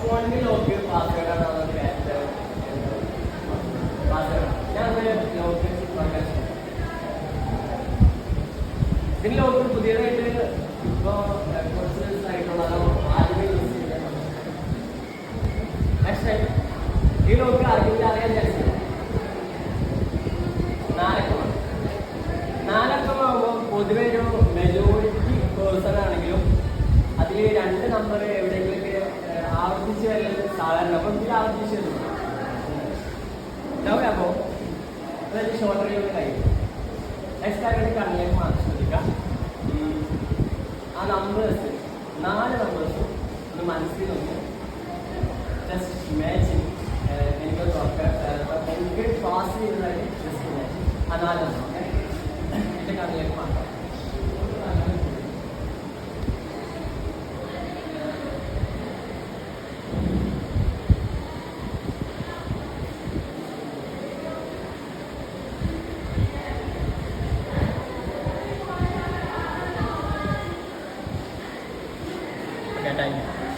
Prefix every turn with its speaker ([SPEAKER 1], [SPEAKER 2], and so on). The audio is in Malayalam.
[SPEAKER 1] ഫോണിൽ ലോക്ക് പുതിയതായിട്ട് ഇപ്പോൾ കുറച്ച് ദിവസമായിട്ടുള്ളതോ ആദ്യമേ യൂസ് ചെയ്തത്. നെക്സ്റ്റ് ഈ ലോക്ക് ആദ്യമേ അറിയാൻ ചാൻസ് നാലക്കമാണ് നാലക്കമാകുമ്പോൾ പൊതുവെ ഒരു അതിൽ രണ്ട് നമ്പർ എവിടെയെങ്കിലൊക്കെ ആവർത്തിച്ച് വരുന്നത് സാധാരണ അപ്പം ഇതിൽ ആവർത്തിച്ച് വരുന്നു അപ്പോൾ അതായത് ഷോർട്ട് റേഞ്ച് കഴിയും. നെക്സ്റ്റ് ആയിട്ട് കണ്ണിലേക്ക് മാത്രം ശ്രദ്ധിക്കാം. ഈ ആ നമ്പേഴ്സ് നാല് നമ്പേഴ്സും ഒന്ന് മനസ്സിൽ ഒന്ന് ജസ്റ്റ് ഇമാജിൻ എനിക്ക് എനിക്ക് പാസ് ചെയ്തതായിട്ട് ജസ്റ്റ് ഇമാജിൻ ആ നാല് നമ്പർ क्या टाइम है?